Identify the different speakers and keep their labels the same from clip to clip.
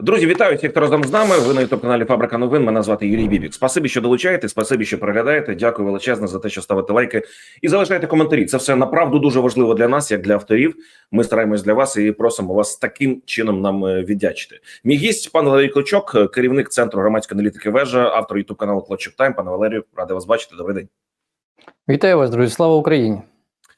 Speaker 1: Друзі, вітаю всіх, хто разом з нами. Ви на youtube каналі Фабрика новин. Мене звати Юрій Бібік. Спасибі, що долучаєте. Спасибі, що переглядаєте. Дякую величезне за те, що ставите лайки і залишаєте коментарі. Це все направду дуже важливо для нас, як для авторів. Ми стараємось для вас і просимо вас таким чином нам е, віддячити. Мій гість, пан Валерій Клочок, е, керівник центру громадської аналітики вежа, автор youtube каналу Клочок Тайм. Пане Валерію, радий вас бачити. Добрий день.
Speaker 2: Вітаю вас, друзі. Слава Україні!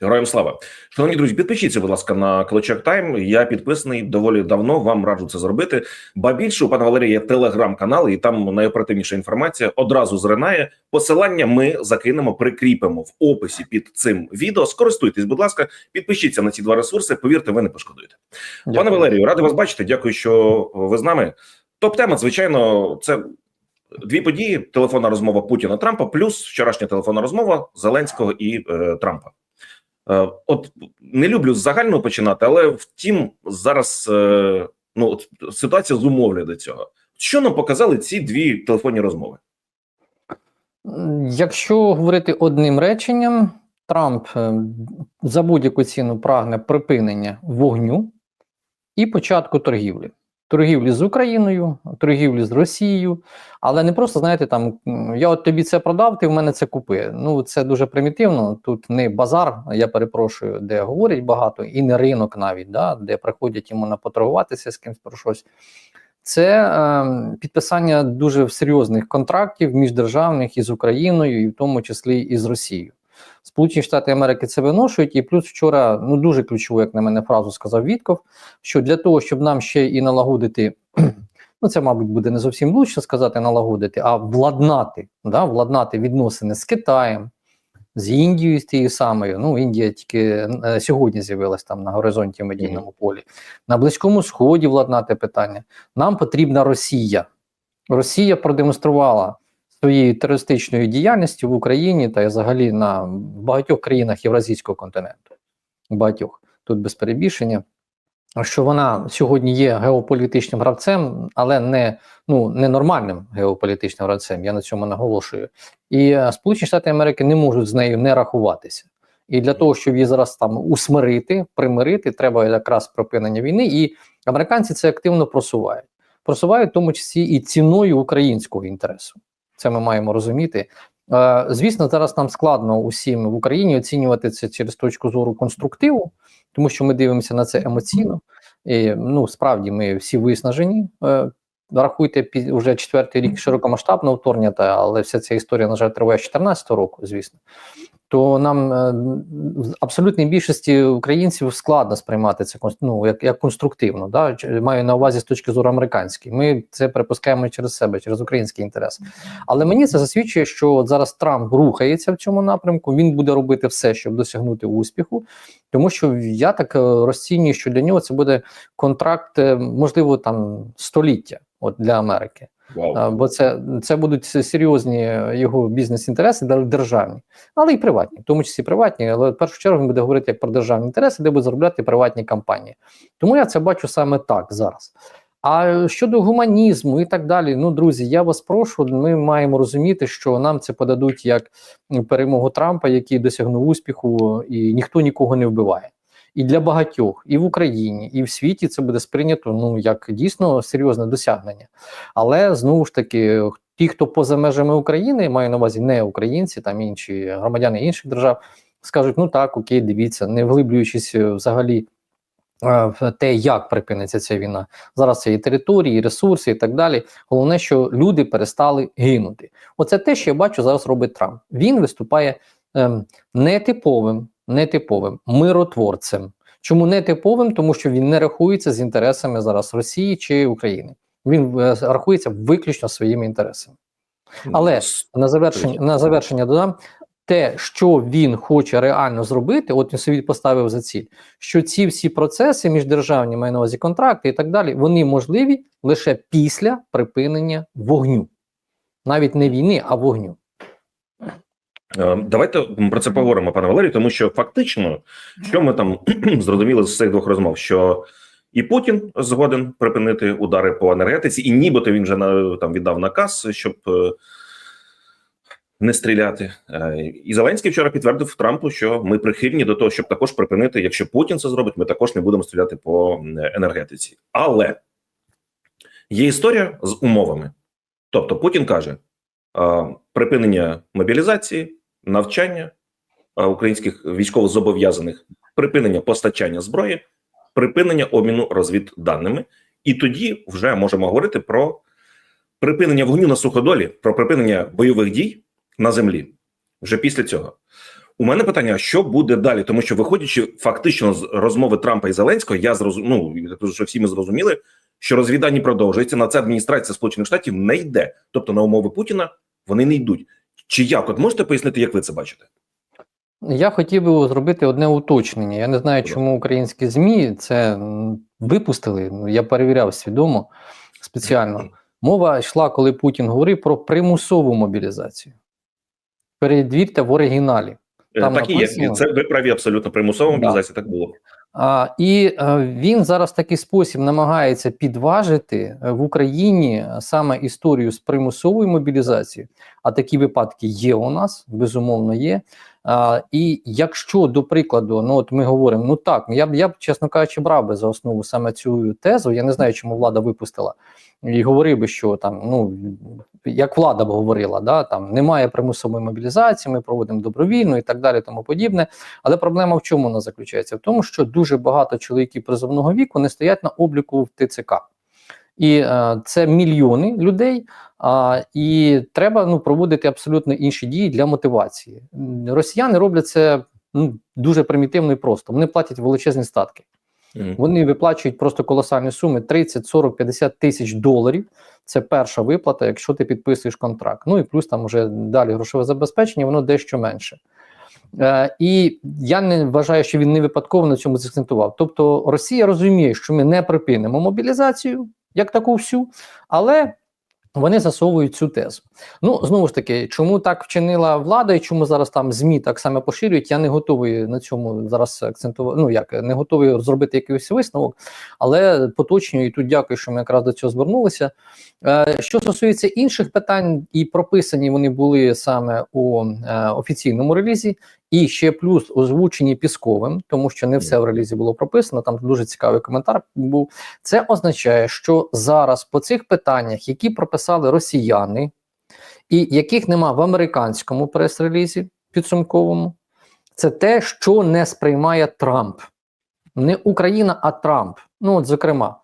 Speaker 1: Героям слава, шановні друзі, підпишіться, будь ласка, на Клочок Тайм. Я підписаний доволі давно. Вам раджу це зробити. Ба більше у пана Валерія є телеграм-канал, і там найоперативніша інформація одразу зринає. Посилання ми закинемо, прикріпимо в описі під цим відео. Скористуйтесь, будь ласка, підпишіться на ці два ресурси. Повірте, ви не пошкодуєте. Пане Валерію, радий вас бачити. Дякую, що ви з нами. Топ тема, звичайно, це дві події: телефонна розмова Путіна Трампа, плюс вчорашня телефонна розмова Зеленського і е, Трампа. Е, От не люблю з загального починати, але втім, зараз е, ну от ситуація зумовлює до цього. Що нам показали ці дві телефонні розмови?
Speaker 2: Якщо говорити одним реченням, Трамп е, за будь-яку ціну прагне припинення вогню і початку торгівлі. Торгівлі з Україною, торгівлі з Росією, але не просто знаєте, там я от тобі це продав, ти в мене це купи. Ну це дуже примітивно. Тут не базар, я перепрошую, де говорять багато, і не ринок навіть, да, де приходять йому на поторгуватися з кимось про щось. Це е, підписання дуже серйозних контрактів міждержавних із Україною, і в тому числі і з Росією. Сполучені Штати Америки це виношують, і плюс вчора ну дуже ключову, як на мене, фразу сказав Вітков, що для того, щоб нам ще і налагодити, ну це, мабуть, буде не зовсім влучно сказати налагодити, а владнати, да, владнати відносини з Китаєм, з Індією з тією самою. Ну, Індія тільки е, сьогодні з'явилась там на горизонті в медійному полі. На Близькому Сході владнати питання. Нам потрібна Росія. Росія продемонструвала своєю терористичною діяльністю в Україні та й взагалі на багатьох країнах Євразійського континенту. Багатьох тут без перебільшення. Що вона сьогодні є геополітичним гравцем, але не ну не нормальним геополітичним гравцем. Я на цьому наголошую. І е, Сполучені Штати Америки не можуть з нею не рахуватися. І для того, щоб її зараз там усмирити, примирити, треба якраз припинення війни. І американці це активно просувають. Просувають в тому числі і ціною українського інтересу. Це ми маємо розуміти. Е, звісно, зараз нам складно усім в Україні оцінювати це через точку зору конструктиву, тому що ми дивимося на це емоційно. І, ну, справді, ми всі виснажені. Е, рахуйте, вже четвертий рік широкомасштабного вторгнення, але вся ця історія, на жаль, триває з 2014 року, звісно. То нам е, в абсолютній більшості українців складно сприймати це ну, як, як конструктивно. Да? Маю на увазі з точки зору американської. Ми це припускаємо через себе, через український інтерес. Але мені це засвідчує, що от зараз Трамп рухається в цьому напрямку. Він буде робити все, щоб досягнути успіху, тому що я так е, розцінюю, що для нього це буде контракт, е, можливо, там століття от для Америки. А, бо це, це будуть серйозні його бізнес-інтереси дер- державні, але і приватні, в тому числі приватні, але в першу чергу він буде говорити як про державні інтереси, де будуть заробляти приватні компанії. Тому я це бачу саме так зараз. А щодо гуманізму і так далі, ну друзі, я вас прошу. Ми маємо розуміти, що нам це подадуть як перемогу Трампа, який досягнув успіху, і ніхто нікого не вбиває. І для багатьох, і в Україні, і в світі це буде сприйнято ну як дійсно серйозне досягнення. Але знову ж таки, ті, хто поза межами України, маю на увазі не українці, там інші громадяни інших держав, скажуть: ну так, окей, дивіться, не вглиблюючись е, взагалі е, в те, як припиниться ця війна. Зараз це і території, і ресурси, і так далі. Головне, що люди перестали гинути. Оце те, що я бачу зараз робить Трамп. Він виступає ем, нетиповим, нетиповим миротворцем. Чому нетиповим? Тому що він не рахується з інтересами зараз Росії чи України. Він е, рахується виключно своїми інтересами. Але на завершення на завершення додам те, що він хоче реально зробити, от він собі поставив за ціль, що ці всі процеси міждержавні, маю на увазі контракти і так далі, вони можливі лише після припинення вогню, навіть не війни, а вогню.
Speaker 1: Е, Давайте про це поговоримо, пане Валерію, тому що фактично, що ми там зрозуміли з цих двох розмов, що і Путін згоден припинити удари по енергетиці, і нібито він вже там віддав наказ, щоб е, не стріляти. Е, І Зеленський вчора підтвердив Трампу, що ми прихильні до того, щоб також припинити. Якщо Путін це зробить, ми також не будемо стріляти по енергетиці. Але Є історія з умовами. Тобто Путін каже: припинення мобілізації, навчання українських військовозобов'язаних, припинення постачання зброї, припинення обміну розвідданими. І тоді вже можемо говорити про припинення вогню на суходолі, про припинення бойових дій на землі. Вже після цього. У мене питання: що буде далі? Тому що, виходячи фактично з розмови Трампа і Зеленського, я зрозум... ну, я кажу, що всі ми зрозуміли, що розвідання продовжується. На це адміністрація Сполучених Штатів не йде. Тобто на умови Путіна вони не йдуть. Чи як? От можете пояснити, як ви це бачите?
Speaker 2: Я хотів би зробити одне уточнення. Я не знаю, чому українські ЗМІ це випустили. Ну, я перевіряв свідомо спеціально. Мова йшла, коли Путін говорив про примусову мобілізацію. Передвірте в оригіналі.
Speaker 1: Е,
Speaker 2: Там
Speaker 1: так і є. Це ви праві абсолютно примусова
Speaker 2: Да.
Speaker 1: Так було.
Speaker 2: І е, він зараз в такий спосіб намагається підважити е, в Україні саме історію з примусовою мобілізацією. А такі випадки є у нас, безумовно, є. А, і якщо, до прикладу, ну от ми говоримо, ну так, я б я б, чесно кажучи, брав би за основу саме цю тезу. Я не знаю, чому влада випустила. І говорив би, що там, ну як влада б говорила, да, там немає примусової мобілізації, ми проводимо добровільно і так далі, тому подібне. Але проблема в чому вона заключається? В тому, що дуже багато чоловіків призовного віку не стоять на обліку в ТЦК. І е, це мільйони людей, а, і треба ну, проводити абсолютно інші дії для мотивації. Росіяни роблять це ну, дуже примітивно і просто. Вони платять величезні статки.
Speaker 1: Мгм.
Speaker 2: Вони виплачують просто колосальні суми 30, 40, 50 тисяч доларів. Це перша виплата, якщо ти підписуєш контракт. Ну і плюс там вже далі грошове забезпечення, воно дещо менше. Е, і я не вважаю, що він не випадково на цьому закцентував. Тобто Росія розуміє, що ми не припинимо мобілізацію як таку всю, але вони засовують цю тезу. Ну знову ж таки, чому так вчинила влада, і чому зараз там змі так само поширюють? Я не готовий на цьому зараз акцентувати. Ну як не готовий зробити якийсь висновок, але поточнюю і тут дякую, що ми якраз до цього звернулися. Е, що стосується інших питань, і прописані вони були саме у е, офіційному релізі, і ще плюс озвучені Пісковим, тому що не все в релізі було прописано. Там дуже цікавий коментар був. Це означає, що зараз по цих питаннях, які прописали росіяни, і яких нема в американському прес-релізі підсумковому, це те, що не сприймає Трамп, не Україна, а Трамп. Ну, от зокрема.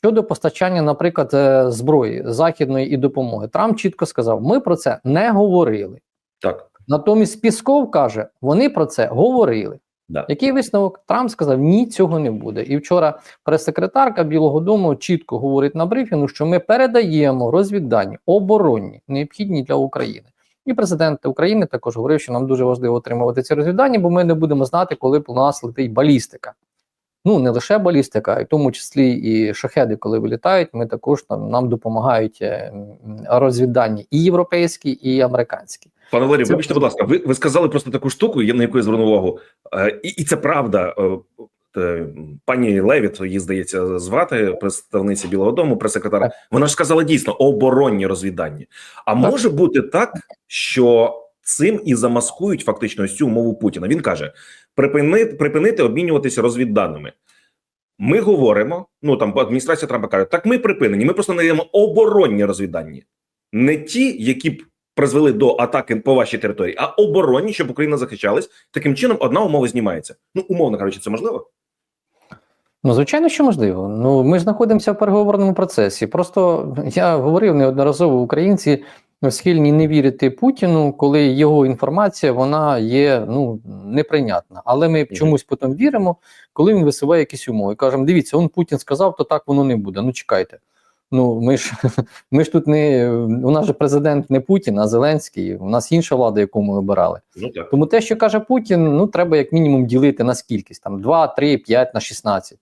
Speaker 2: Щодо постачання, наприклад, е, зброї західної і допомоги, Трамп чітко сказав: ми про це не говорили.
Speaker 1: Так.
Speaker 2: Натомість Пісков каже, вони про це говорили.
Speaker 1: Да.
Speaker 2: Який висновок? Трамп сказав, ні, цього не буде. І вчора прес-секретарка Білого Дому чітко говорить на брифінгу, що ми передаємо розвіддані оборонні, необхідні для України. І президент України також говорив, що нам дуже важливо отримувати ці розвіддані, бо ми не будемо знати, коли у нас летить балістика. Ну не лише балістика, а й в тому числі і шахеди, коли вилітають, ми також там нам допомагають е, розвіддані і європейські, і американські.
Speaker 1: Пане Валерію, вибачте, будь ласка, ви, ви сказали просто таку штуку, я- на яку я звернув увагу. Е, і, і це правда. Е, Пані Левіт, її здається, звати представниця Білого Дому, прес-секретар. Вона ж сказала дійсно оборонні розвідання. А
Speaker 2: Так.
Speaker 1: може бути так, що цим і замаскують фактично ось цю умову Путіна. Він каже: припинити, припинити обмінюватися розвідданими. Ми говоримо, ну там адміністрація Трампа каже, так ми припинені, ми просто надаємо оборонні розвіддані, не ті, які б призвели до атаки по вашій території, а оборонні, щоб Україна захищалась. Таким чином, одна умова знімається. Ну, умовно кажучи, це можливо?
Speaker 2: Ну, звичайно, що можливо. Ну, ми ж знаходимося в переговорному процесі. Просто я говорив неодноразово, українці схильні не вірити Путіну, коли його інформація вона є ну неприйнятна. Але ми чомусь потім віримо, коли він висуває якісь умови. Кажемо, дивіться, он Путін сказав, то так воно не буде. Ну чекайте. Ну ми ж ми ж тут не у нас же президент не Путін, а Зеленський. У нас інша влада, яку ми обирали.
Speaker 1: Ну так.
Speaker 2: Тому те, що каже Путін, ну треба як мінімум ділити на скількись там 2, 3, 5 на 16,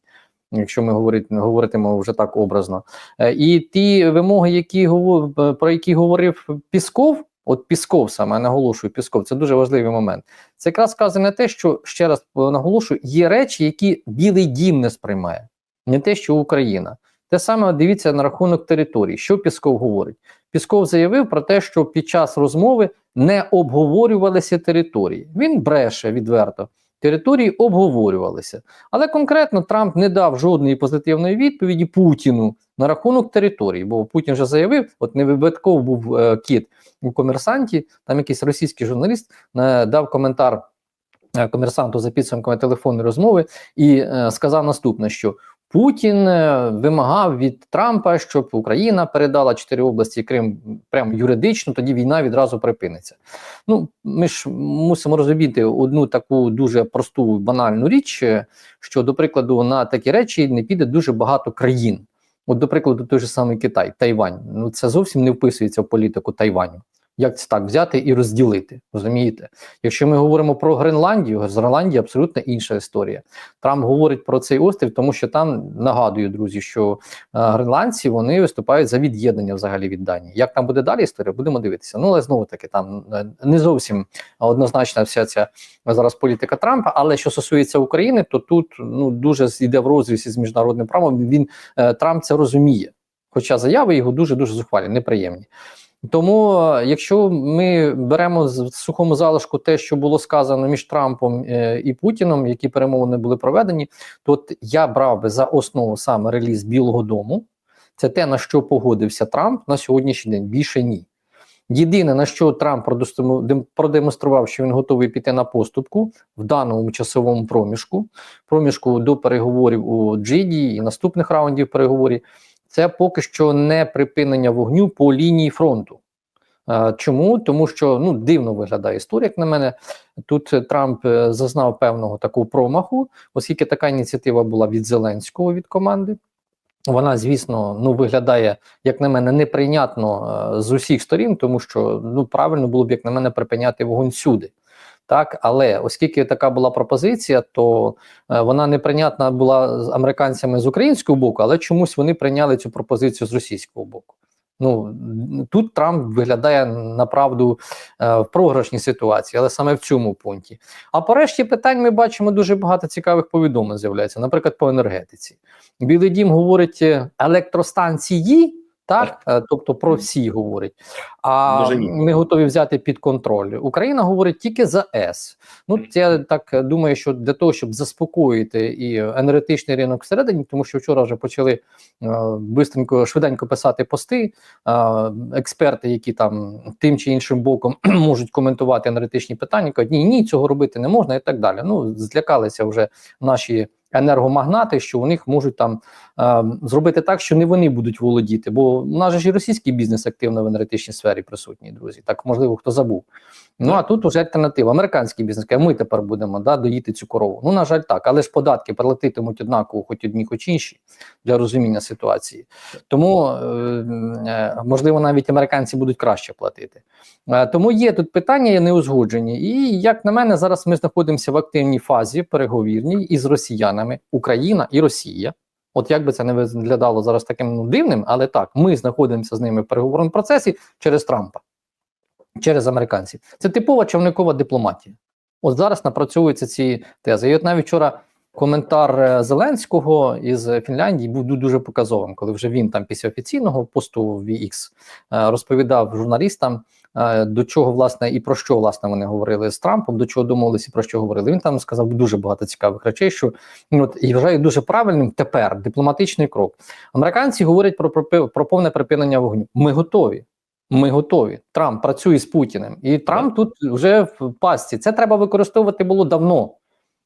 Speaker 2: якщо ми говорить, говоритимо вже так образно. Е, І ті вимоги, які е, про які говорив Пісков, от Пісков саме наголошую, Пісков, це дуже важливий момент. Це якраз вказує на те, що ще раз наголошую, є речі, які Білий Дім не сприймає, не те, що Україна. Те саме дивіться на рахунок територій. Що Пісков говорить? Пісков заявив про те, що під час розмови не обговорювалися території. Він бреше відверто. Території обговорювалися. Але конкретно Трамп не дав жодної позитивної відповіді Путіну на рахунок території, бо Путін вже заявив, от не випадково був е, кіт у комерсанті, там якийсь російський журналіст е, дав коментар е, комерсанту за підсумками телефонної розмови і е, сказав наступне: що Путін е, вимагав від Трампа, щоб Україна передала чотири області Крим прямо юридично, тоді війна відразу припиниться. Ну, ми ж мусимо розуміти одну таку дуже просту банальну річ, е, що, до прикладу, на такі речі не піде дуже багато країн. От, до прикладу, той же самий Китай, Тайвань. Ну це зовсім не вписується в політику Тайваню. Як це так взяти і розділити? Розумієте? Якщо ми говоримо про Гренландію, з Гренландії абсолютно інша історія. Трамп говорить про цей острів, тому що там нагадую, друзі, що е, гренландці вони виступають за від'єднання взагалі від Данії. Як там буде далі історія, будемо дивитися. Ну але знову таки там е, не зовсім однозначна вся ця зараз політика Трампа. Але що стосується України, то тут ну дуже йде в розріз із міжнародним правом. Він е, Трамп це розуміє. Хоча заяви його дуже дуже зухвалі, неприємні. Тому, е, якщо ми беремо з сухому залишку те, що було сказано між Трампом е, і Путіном, які перемовини були проведені, то от я брав би за основу саме реліз Білого Дому. Це те, на що погодився Трамп на сьогоднішній день. Більше ні. Єдине, на що Трамп продемонстрував, що він готовий піти на поступку в даному часовому проміжку, проміжку до переговорів у Джиді і наступних раундів переговорів, це поки що не припинення вогню по лінії фронту. Чому? Тому що ну дивно виглядає історія, як на мене. Тут Трамп е, зазнав певного такого промаху, оскільки така ініціатива була від Зеленського від команди. Вона, звісно, ну виглядає, як на мене, неприйнятно е, з усіх сторін, тому що ну правильно було б, як на мене, припиняти вогонь всюди. Так, але оскільки така була пропозиція, то е, вона неприйнятна була з американцями з українського боку, але чомусь вони прийняли цю пропозицію з російського боку. Ну тут Трамп виглядає направду е, в програшній ситуації, але саме в цьому пункті. А по решті питань ми бачимо дуже багато цікавих повідомлень з'являється, наприклад, по енергетиці. Білий дім говорить е, електростанції, так, Е, тобто про всі говорить. А ми готові взяти під контроль. Україна говорить тільки за ЕС. Ну я так думаю, що для того, щоб заспокоїти і енергетичний ринок всередині, тому що вчора вже почали е, бистренько, швиденько писати пости. Е, експерти, які там тим чи іншим боком можуть коментувати енергетичні питання, кажуть, ні, ні, цього робити не можна, і так далі. Ну злякалися вже наші енергомагнати, що у них можуть там е, зробити так, що не вони будуть володіти. Бо у нас же ж і російський бізнес активно в енергетичній сфері присутній, друзі. Так можливо, хто забув. Ну а тут уже альтернатива. Американський бізнес каже, ми тепер будемо да, доїти цю корову. Ну, на жаль, так, але ж податки прилетитимуть однаково, хоч одні, хоч інші, для розуміння ситуації. Тому е, е, можливо навіть американці будуть краще платити. Е, тому є тут питання неузгоджені. І як на мене, зараз ми знаходимося в активній фазі переговірній із росіянами, Україна і Росія. От як би це не виглядало зараз таким ну, дивним, але так, ми знаходимося з ними в переговорному процесі через Трампа, через американців. Це типова човникова дипломатія. От зараз напрацьовуються ці тези. І от навіть вчора коментар е, Зеленського із Фінляндії був дуже показовим, коли вже він там після офіційного посту в VX е, розповідав журналістам, е, до чого власне і про що власне вони говорили з Трампом, до чого домовилися і про що говорили. Він там сказав дуже багато цікавих речей, що ну, от і вважаю дуже правильним тепер дипломатичний крок. Американці говорять про, про, про повне припинення вогню. Ми готові. Ми готові. Трамп працює з Путіним, і Трамп тут вже в пастці. Це треба використовувати було давно.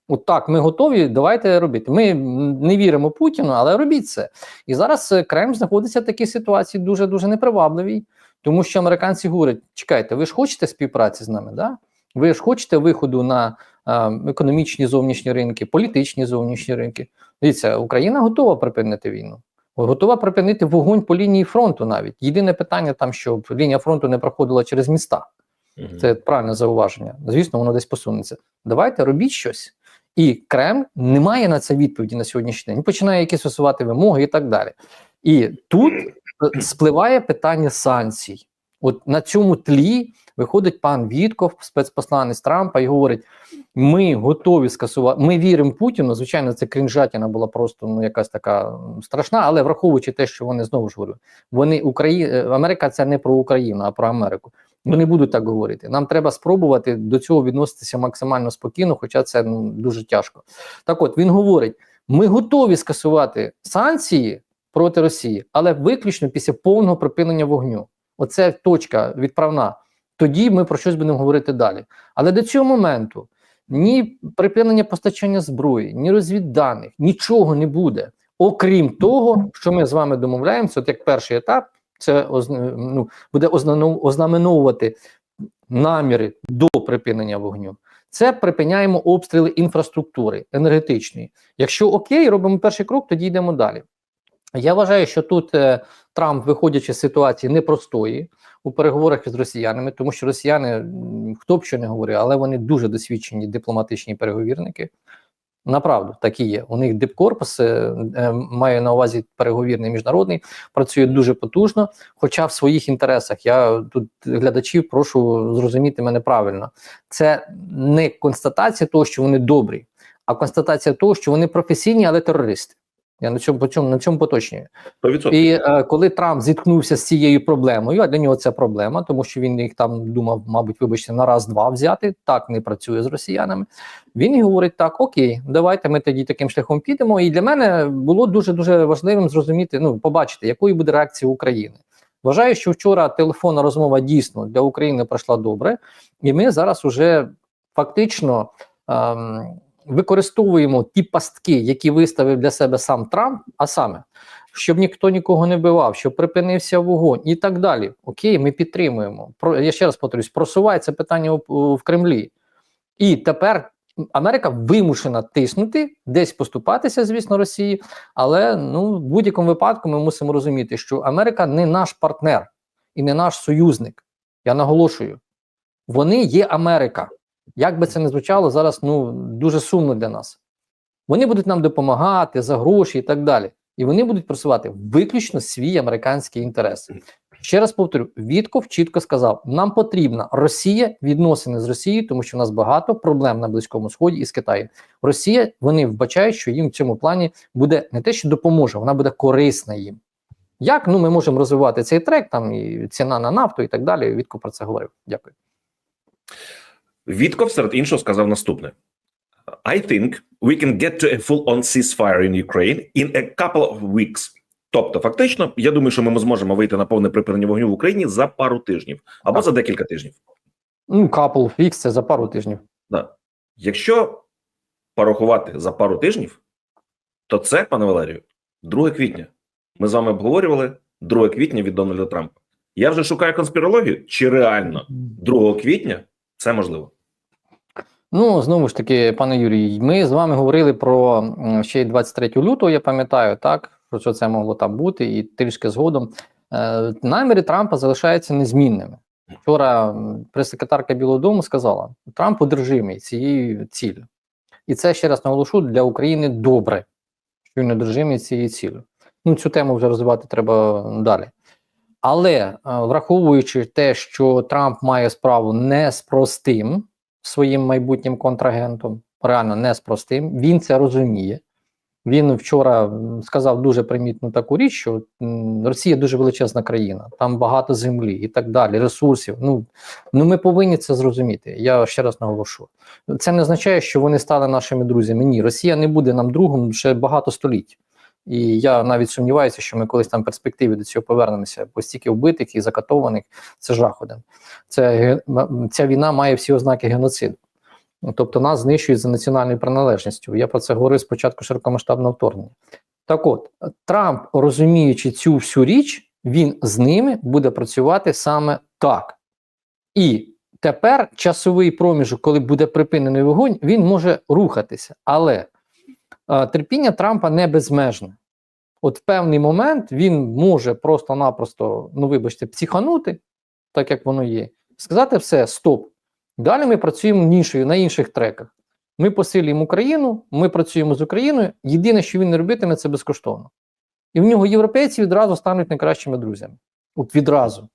Speaker 2: От так, ми готові, давайте робити. Ми не віримо Путіну, але робіть це. І зараз е, Кремль знаходиться в такій ситуації дуже дуже непривабливій, тому що американці говорять: чекайте, ви ж хочете співпраці з нами? Да? Ви ж хочете виходу на е, економічні зовнішні ринки, політичні зовнішні ринки. Дивіться, Україна готова припинити війну. Готова припинити вогонь по лінії фронту навіть. Єдине питання там, щоб лінія фронту не проходила через міста. Це правильне зауваження. Звісно, воно десь посунеться. Давайте робіть щось. І Кремль не має на це відповіді на сьогоднішній день. Він починає якісь висувати вимоги і так далі. І тут е, спливає питання санкцій. От на цьому тлі виходить пан Вітков, спецпосланець Трампа, і говорить: ми готові скасувати. Ми віримо Путіну. Звичайно, це крінжатіна була просто ну якась така страшна, але враховуючи те, що вони знову ж говорю, вони Украї... е, Америка це не про Україну, а про Америку. Вони будуть так говорити. Нам треба спробувати до цього відноситися максимально спокійно, хоча це ну, дуже тяжко. Так от він говорить: ми готові скасувати санкції проти Росії, але виключно після повного припинення вогню. Оце точка відправна. Тоді ми про щось будемо говорити далі. Але до цього моменту ні припинення постачання зброї, ні розвідданих, нічого не буде. Окрім того, що ми з вами домовляємося, от як перший етап, це ну, буде ознаменовувати наміри до припинення вогню. Це припиняємо обстріли інфраструктури енергетичної. Якщо окей, робимо перший крок, тоді йдемо далі. Я вважаю, що тут е, Трамп, виходячи з ситуації непростої у переговорах із росіянами, тому що росіяни, хто б що не говорив, але вони дуже досвідчені дипломатичні переговірники. Направду так і є. У них дипкорпус, е, е, маю на увазі переговірний міжнародний, працює дуже потужно. Хоча в своїх інтересах я тут глядачів прошу зрозуміти мене правильно. Це не констатація того, що вони добрі, а констатація того, що вони професійні, але терористи. Я на цьому по цьому на цьому поточнюю. І е, коли Трамп зіткнувся з цією проблемою, а для нього це проблема, тому що він їх там думав, мабуть, вибачте, на раз-два взяти. Так не працює з росіянами. Він і говорить: так, окей, давайте ми тоді таким шляхом підемо. І для мене було дуже дуже важливим зрозуміти, ну побачити, якою буде реакція України. Вважаю, що вчора телефонна розмова дійсно для України пройшла добре, і ми зараз уже фактично. Ем, Використовуємо ті пастки, які виставив для себе сам Трамп, а саме, щоб ніхто нікого не бивав, щоб припинився вогонь і так далі. Окей, ми підтримуємо. Про я ще раз повторюсь, просувається питання в, в Кремлі. І тепер Америка вимушена тиснути, десь поступатися, звісно, Росії. Але ну в будь-якому випадку ми мусимо розуміти, що Америка не наш партнер і не наш союзник. Я наголошую, вони є Америка. Як би це не звучало зараз, ну дуже сумно для нас. Вони будуть нам допомагати за гроші і так далі. І вони будуть просувати виключно свій американський інтерес. Ще раз повторю: Вітков чітко сказав: нам потрібна Росія, відносини з Росією, тому що в нас багато проблем на Близькому Сході і з Китаєм. Росія вони вбачають, що їм в цьому плані буде не те, що допоможе, вона буде корисна їм. Як ну ми можемо розвивати цей трек, там і ціна на нафту і так далі. Вітков про це говорив. Дякую.
Speaker 1: Вітков, серед іншого, сказав наступне: I think we can get to a full-on ceasefire in Ukraine in a couple of weeks. Тобто, фактично, я думаю, що ми зможемо вийти на повне припинення вогню в Україні за пару тижнів або
Speaker 2: Так.
Speaker 1: за декілька тижнів.
Speaker 2: Ну, капл фікс це за пару тижнів.
Speaker 1: Да. Якщо порахувати за пару тижнів, то це, пане Валерію, 2 квітня. Ми з вами обговорювали 2 квітня від Дональда Трампа. Я вже шукаю конспірологію, чи реально 2 квітня це можливо.
Speaker 2: Ну, знову ж таки, пане Юрій, ми з вами говорили про ще й 23 лютого, я пам'ятаю, так, про що це могло там бути, і трішки згодом. Е, наміри Трампа залишаються незмінними. Вчора прес-секретарка Білого Дому сказала: Трамп одержимий цією ціллю. І це ще раз наголошу для України добре, що він одержимий цією ціллю. Ну, цю тему вже розвивати треба далі. Але е, враховуючи те, що Трамп має справу не з простим своїм майбутнім контрагентом, реально не з простим, він це розуміє. Він вчора сказав дуже примітну таку річ, що Росія дуже величезна країна, там багато землі і так далі, ресурсів. Ну, ну ми повинні це зрозуміти. Я ще раз наголошу. Це не означає, що вони стали нашими друзями. Ні, Росія не буде нам другом ще багато століть. І я навіть сумніваюся, що ми колись там в перспективі до цього повернемося, бо стільки вбитих і закатованих це жах один. Це ця війна має всі ознаки геноциду. Тобто нас знищують за національною приналежністю. Я про це говорив спочатку широкомасштабного вторгнення. Так от, Трамп, розуміючи цю всю річ, він з ними буде працювати саме так. І тепер часовий проміжок, коли буде припинений вогонь, він може рухатися. Але терпіння Трампа не безмежне. От в певний момент він може просто-напросто, ну вибачте, психанути, так як воно є, сказати все, стоп. Далі ми працюємо нішою на інших треках. Ми посилюємо Україну, ми працюємо з Україною. Єдине, що він не робитиме, це безкоштовно. І в нього європейці відразу стануть найкращими друзями. От відразу.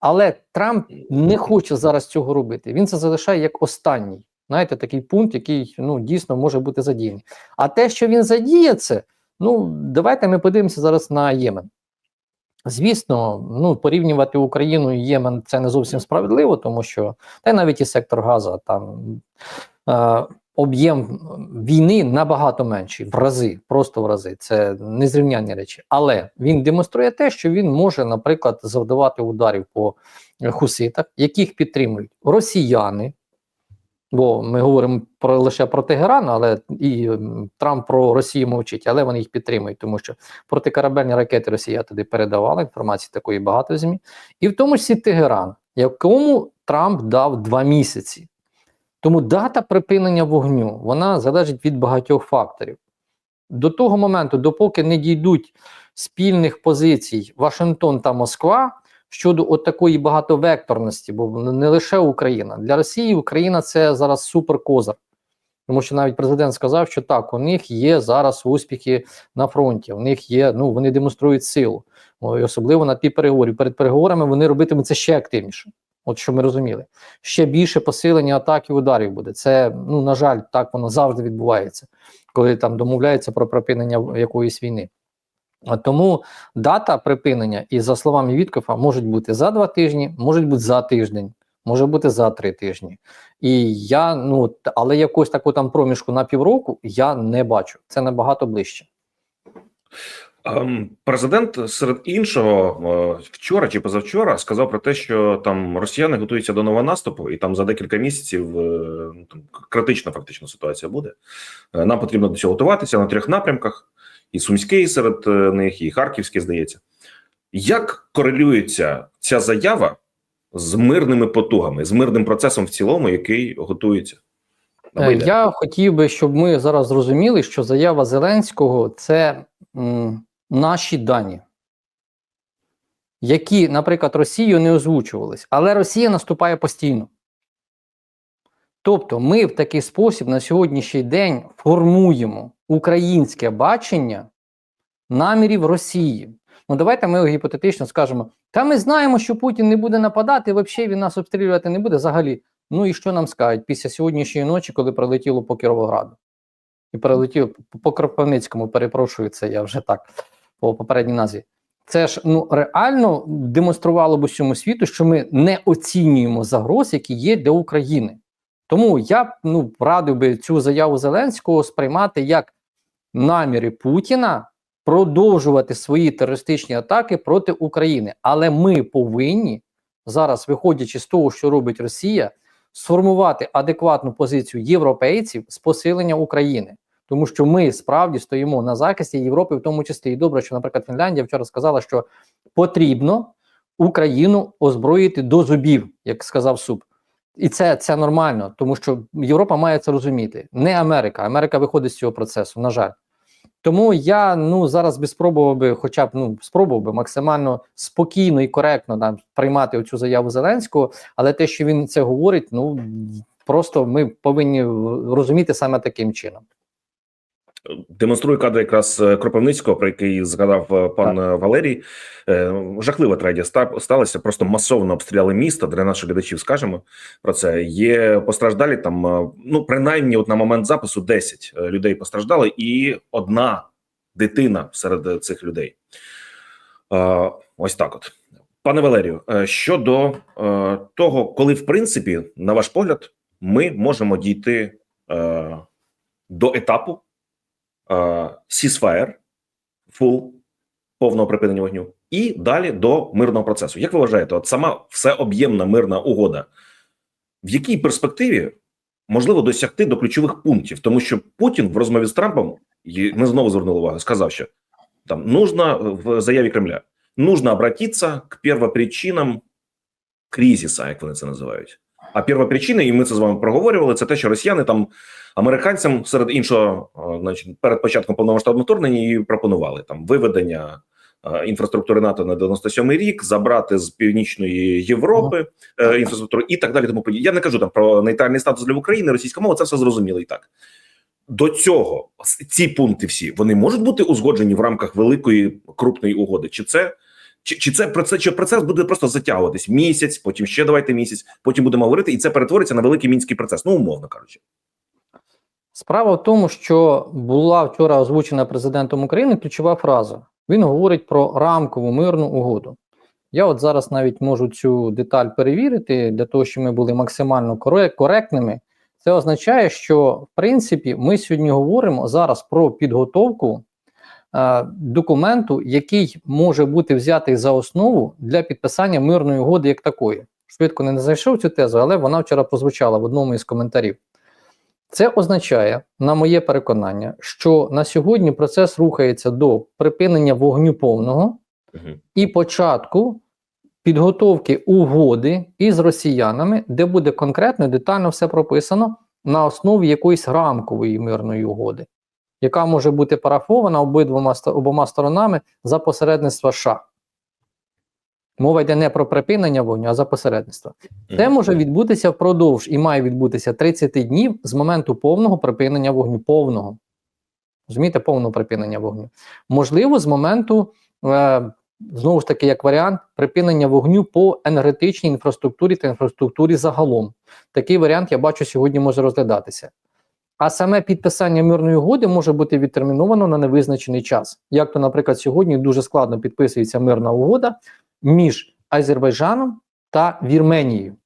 Speaker 2: Але Трамп не хоче зараз цього робити. Він це залишає як останній. Знаєте, такий пункт, який ну, дійсно може бути задіяний. А те, що він задіє це, ну давайте ми подивимося зараз на Ємен. Звісно, ну порівнювати Україну і Ємен це не зовсім справедливо, тому що та й навіть і сектор Газа там е, об'єм війни набагато менший, в рази, просто в рази. Це незрівнянні речі. Але він демонструє те, що він може, наприклад, завдавати ударів по хуситах, яких підтримують росіяни. Бо ми говоримо про лише про Тегеран, але і Трамп про Росію мовчить, але вони їх підтримують, тому що протикорабельні ракети Росія туди передавала, інформації такої багато в ЗМІ. І в тому числі Тегеран, якому Трамп дав два місяці. Тому дата припинення вогню вона залежить від багатьох факторів. До того моменту, допоки не дійдуть спільних позицій Вашингтон та Москва щодо от такої багатовекторності, бо не лише Україна. Для Росії Україна це зараз суперкозир. Тому що навіть президент сказав, що так, у них є зараз успіхи на фронті, у них є, ну вони демонструють силу. І особливо на ті переговори. Перед переговорами вони робитимуть це ще активніше. От що ми розуміли, ще більше посилення атак і ударів буде. Це ну на жаль, так воно завжди відбувається, коли там домовляються про припинення якоїсь війни. Тому дата припинення, і за словами Віткофа, можуть бути за два тижні, можуть бути за тиждень, може бути за три тижні. І я ну але якогось такого там проміжку на півроку я не бачу. Це набагато ближче.
Speaker 1: Ем, Президент серед іншого е, вчора чи позавчора сказав про те, що там росіяни готуються до нового наступу, і там за декілька місяців е, ну, там критична фактично ситуація буде. Е, Нам потрібно до цього готуватися на трьох напрямках: і Сумський серед е, них, і Харківський, здається. Як корелюється ця заява з мирними потугами, з мирним процесом в цілому, який готується?
Speaker 2: Е, Я хотів би, щоб ми зараз зрозуміли, що заява Зеленського це м, наші дані, які, наприклад, Росією не озвучувались, але Росія наступає постійно. Тобто, ми в такий спосіб на сьогоднішній день формуємо українське бачення намірів Росії. Ну, давайте ми гіпотетично скажемо: та ми знаємо, що Путін не буде нападати, взагалі він нас обстрілювати не буде взагалі. Ну і що нам скажуть після сьогоднішньої ночі, коли прилетіло по Кіровограду? І прилетіло по- по Кропивницькому, перепрошую, це я вже так по попередній назві. Це ж ну реально демонструвало б усьому світу, що ми не оцінюємо загроз, які є для України. Тому я ну радив би цю заяву Зеленського сприймати як наміри Путіна продовжувати свої терористичні атаки проти України. Але ми повинні зараз, виходячи з того, що робить Росія, сформувати адекватну позицію європейців з посилення України. Тому що ми справді стоїмо на захисті Європи, в тому числі і добре, що, наприклад, Фінляндія вчора сказала, що потрібно Україну озброїти до зубів, як сказав Суп. І це, це нормально, тому що Європа має це розуміти. Не Америка. Америка виходить з цього процесу, на жаль. Тому я ну зараз би спробував би, хоча б ну спробував би максимально спокійно і коректно там приймати оцю заяву Зеленського, але те, що він це говорить, ну просто ми повинні розуміти саме таким чином.
Speaker 1: Демонструю кадри якраз е, Кропивницького, про який згадав е, пан е, Валерій. Жахлива трагедія ста- сталася. Просто масовно обстріляли місто. Для наших глядачів скажемо про це. Є постраждалі там. Ну принаймні, от на момент запису 10 е, людей постраждали, і одна дитина серед цих людей. Ось так, от пане Валерію, щодо того, коли в принципі, на ваш погляд, ми можемо дійти до етапу ceasefire, full, повного припинення вогню, і далі до мирного процесу. Як ви вважаєте, от сама всеоб'ємна мирна угода, в якій перспективі можливо досягти до ключових пунктів? Тому що Путін в розмові з Трампом, і ми знову звернули увагу, сказав, що там нужно в заяві Кремля нужно обратиться к первопричинам кризиса, як вони це називають. А первопричина, і ми це з вами проговорювали, це те, що росіяни там американцям серед іншого, значить, перед початком повномасштабного вторгнення і пропонували там виведення інфраструктури НАТО на 97-й рік, забрати з північної Європи е, інфраструктуру і так далі. Тому. Я не кажу там про нейтральний статус для України, російська мова, це все зрозуміло і так. До цього ці пункти всі вони можуть бути узгоджені в рамках великої крупної угоди. Чи це чи, чи це процес, чи процес буде просто затягуватись місяць, потім ще давайте місяць, потім будемо говорити, і це перетвориться на великий мінський процес. Ну умовно кажучи.
Speaker 2: Справа в тому, що була вчора озвучена президентом України ключова фраза, Він говорить про рамкову мирну угоду. Я от зараз навіть можу цю деталь перевірити для того, щоб ми були максимально коректними. Це означає, що в принципі ми сьогодні говоримо зараз про підготовку документу, який може бути взятий за основу для підписання мирної угоди як такої. Швидко не знайшов цю тезу, але вона вчора прозвучала в одному із коментарів. Це означає, на моє переконання, що на сьогодні процес рухається до припинення вогню повного і початку підготовки угоди із росіянами, де буде конкретно детально все прописано на основі якоїсь рамкової мирної угоди, яка може бути парафована обидвома обома сторонами за посередництва США. Мова йде не про припинення вогню, а за посередництво. Це може відбутися впродовж і має відбутися 30 днів з моменту повного припинення вогню. Повного. Розумієте, повного припинення вогню. Можливо, з моменту, е, знову ж таки, як варіант, припинення вогню по енергетичній інфраструктурі та інфраструктурі загалом. Такий варіант я бачу сьогодні може розглядатися. А саме підписання мирної угоди може бути відтерміновано на невизначений час. Як то, наприклад, сьогодні дуже складно підписується мирна угода між Азербайджаном та Вірменією.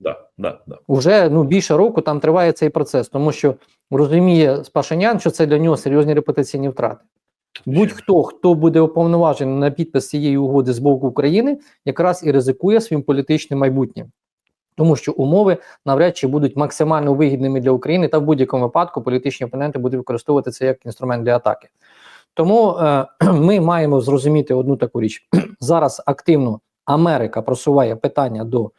Speaker 1: Да, да, да.
Speaker 2: Уже ну більше року там триває цей процес, тому що розуміє Пашинян, що це для нього серйозні репутаційні втрати. Будь-хто, хто буде уповноважений на підпис цієї угоди з боку України, якраз і ризикує своїм політичним майбутнім. Тому що умови навряд чи будуть максимально вигідними для України, та в будь-якому випадку політичні опоненти будуть використовувати це як інструмент для атаки. Тому е, ми маємо зрозуміти одну таку річ. Зараз активно Америка просуває питання до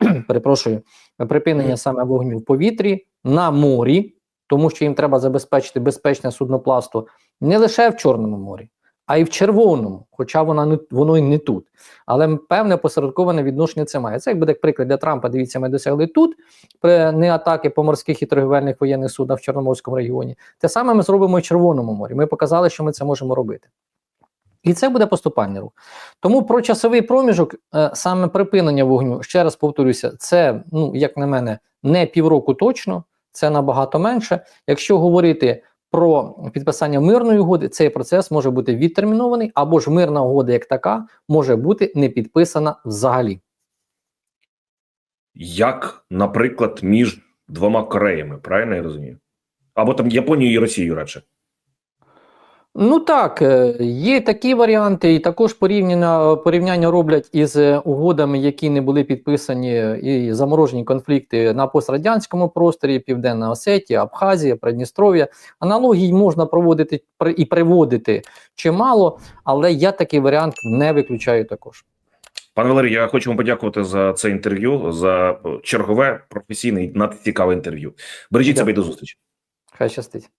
Speaker 2: перепрошую, припинення саме вогню в повітрі на морі, тому що їм треба забезпечити безпечне судноплавство не лише в Чорному морі, а й в Червоному, хоча вона не воно й не тут. Але певне посередковане відношення це має. Це як буде приклад для Трампа. Дивіться, ми досягли тут при не атаки по морських і торгівельних воєнних судах в Чорноморському регіоні. Те саме ми зробимо і в Червоному морі. Ми показали, що ми це можемо робити. І це буде поступальний рух. Тому про часовий проміжок, е, саме припинення вогню, ще раз повторюся, це, ну, як на мене, не півроку точно, це набагато менше. Якщо говорити про підписання мирної угоди, цей процес може бути відтермінований, або ж мирна угода як така може бути не підписана взагалі.
Speaker 1: Як, наприклад, між двома Кореями, правильно я розумію? Або там Японією і Росією радше.
Speaker 2: Ну так, е, є такі варіанти, і також порівняння, порівняння роблять із е, угодами, які не були підписані, і заморожені конфлікти на пострадянському просторі, Південна Осетія, Абхазія, Придністров'я. Аналогій можна проводити і приводити чимало, але я такий варіант не виключаю також.
Speaker 1: Пане Валерій, я хочу вам подякувати за це інтерв'ю, за чергове професійне і надцікаве інтерв'ю. Бережіть себе і до зустрічі.
Speaker 2: Хай щастить.